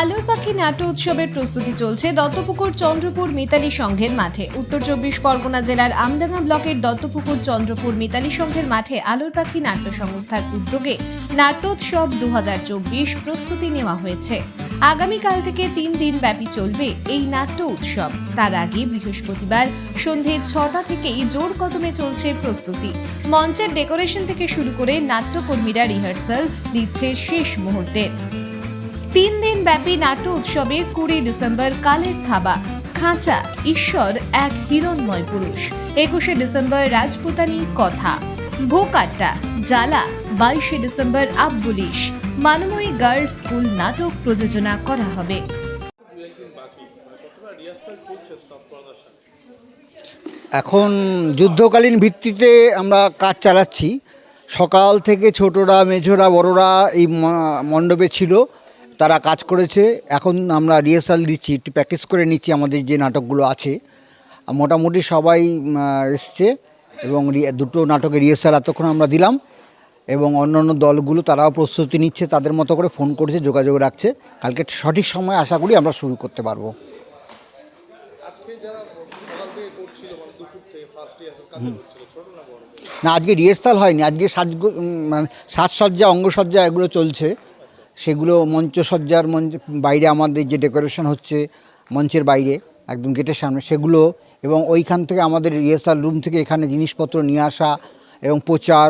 আলোর পাখি নাট্য উৎসবের প্রস্তুতি চলছে দত্তপুকুর চন্দ্রপুর মিতালি সংঘের মাঠে। উত্তর চব্বিশ পরগনা জেলার আমডাঙ্গা ব্লকের দত্তপুকুর চন্দ্রপুর মিতালি সংঘের মাঠে আলোর পাখি নাট্য সংস্থার উদ্যোগে নাট্যোৎসব দুহাজার চব্বিশ প্রস্তুতি নেওয়া হয়েছে। আগামীকাল থেকে তিন দিন ব্যাপী চলবে এই নাট্য উৎসব। তার আগে বৃহস্পতিবার সন্ধে ছটা থেকেই জোর কদমে চলছে প্রস্তুতি। মঞ্চের ডেকোরেশন থেকে শুরু করে নাট্যকর্মীরা রিহার্সাল দিচ্ছে শেষ মুহূর্তে। তিন দিন ব্যাপী নাট্য উৎসবের কুড়ি ডিসেম্বর কালের থাবা। খাঁচা, ঈশ্বর এক হিরণময় পুরুষ। একুশে ডিসেম্বর রাজপুতানি কথা। ভোকাট্টা, জ্বালা। বাইশে December Abbulish Manmoyee girls school নাটক প্রযোজনা করা হবে। এখন যুদ্ধকালীন ভিত্তিতে আমরা কাজ চালাচ্ছি। সকাল থেকে ছোটরা, মেঝোরা, বড়রা এই মণ্ডপে ছিল। তারা কাজ করেছে। এখন আমরা রিহার্সাল দিচ্ছি, একটু প্র্যাকটিস করে নিচ্ছি আমাদের যে নাটকগুলো আছে। মোটামুটি সবাই এসছে এবং দুটো নাটকের রিহার্সাল এতক্ষণ আমরা দিলাম এবং অন্যান্য দলগুলো তারাও প্রস্তুতি নিচ্ছে, তাদের মতো করে ফোন করছে, যোগাযোগ রাখছে। কালকে সঠিক সময় আশা করি আমরা শুরু করতে পারব। না, আজকে রিহার্সাল হয়নি, আজকে সাজ মানে সাজসজ্জা, অঙ্গসজ্জা এগুলো চলছে। সেগুলো মঞ্চসজ্জার মঞ্চ বাইরে আমাদের যে ডেকোরেশন হচ্ছে মঞ্চের বাইরে একদম গেটের সামনে সেগুলো এবং ওইখান থেকে আমাদের রিহার্সাল রুম থেকে এখানে জিনিসপত্র নিয়ে আসা এবং প্রচার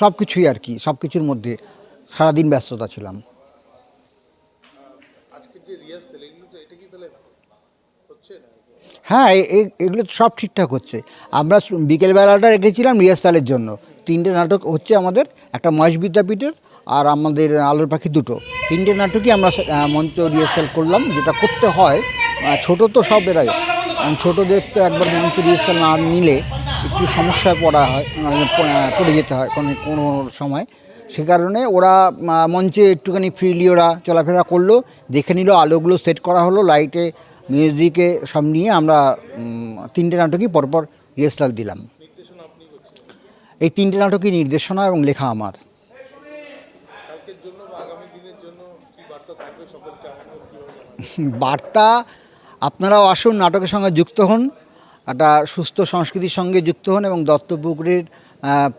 সব কিছুই আর কি সব কিছুর মধ্যে। সারাদিন ব্যস্ততা ছিলাম। হ্যাঁ এগুলো সব ঠিকঠাক হচ্ছে। আমরা বিকেলবেলাটা রেখেছিলাম রিহার্সালের জন্য। তিনটে নাটক হচ্ছে আমাদের একটা মহেশ বিদ্যাপীঠের আর আমাদের আলোর পাখি দুটো। তিনটে নাটকই আমরা মঞ্চ রিহার্সাল করলাম, যেটা করতে হয় ছোট তো সব বেরোয় ছোটোদের তো একবার মঞ্চ রিহার্সাল না নিলে একটু সমস্যায় পড়া হয় মানে পড়ে যেতে হয় কোনো কোনো সময়। সে কারণে ওরা মঞ্চে একটুখানি ফ্রিলি ওরা চলাফেরা করল, দেখে নিল, আলোগুলো সেট করা হলো লাইটে মিউজিকে সব নিয়ে আমরা তিনটে নাটকই পরপর রিহার্সাল দিলাম। এই তিনটে নাটকই নির্দেশনা এবং লেখা আমার কালকের জন্য বা আগামী দিনের জন্য কি বার্তা থাকবে সকলকে আমাদের কীভাবে বার্তা। আপনারাও আসুন, নাটকের সঙ্গে যুক্ত হন, একটা সুস্থ সংস্কৃতির সঙ্গে যুক্ত হন এবং দত্তপুকুরের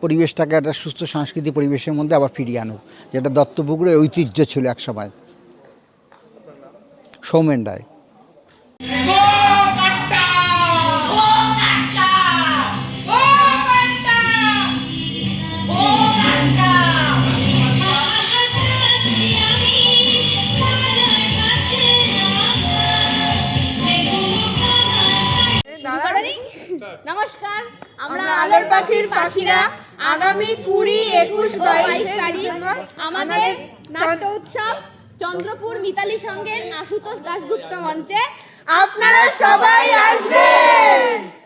পরিবেশটাকে একটা সুস্থ সাংস্কৃতিক পরিবেশের মধ্যে আবার ফিরিয়ে আনুক যেটা দত্তপুকুরের ঐতিহ্য ছিল এক সময়। সৌমেন রায়। নমস্কার আমরা আলোর পাখির পাখিরা আগামী কুড়ি একুশ বাইশ তারিখ ডিসেম্বর আমাদের নাট্য উৎসব চন্দ্রপুর মিতালি সঙ্গের আশুতোষ দাশগুপ্ত মঞ্চে। আপনারা সবাই আসবেন!